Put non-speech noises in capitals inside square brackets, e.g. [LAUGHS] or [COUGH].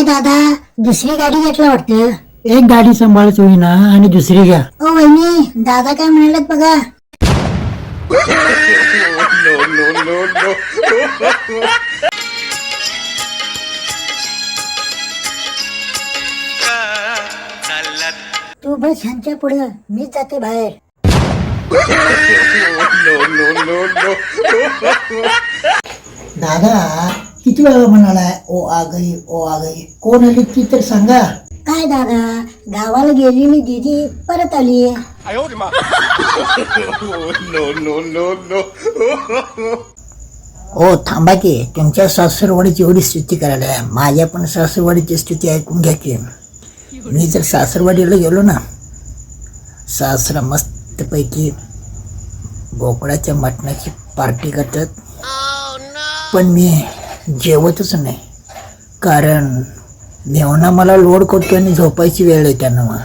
काय दादा? दुसरी गाडी घेतला वाटतं? एक गाडी सांभाळच होईना आणि दुसरी घ्या. ओ वहिनी दादा काय म्हणालेत बघा. तू बस ह्यांच्या पुढे. मीच जाते बाहेर. दादा किती वेळा म्हणालाय ओ आ गई ओ आ गई कोण आली ती तर सांगा. काय दादा गावाला गेलेली दिदी परत आली. ओ थांबा की तुमच्या सासरवाडीची एवढी स्तुती करायला आहे. माझ्या पण सासरवाडीची स्तुती ऐकून घ्या की. मी जर सासरवाडीला गेलो ना सासरा मस्तपैकी बोकडाच्या मटणाची पार्टी करतात. पण मी जेवतच नाही. कारण मेवना मला लोड करतो आणि झोपायची वेळ आहे त्यांना. [LAUGHS]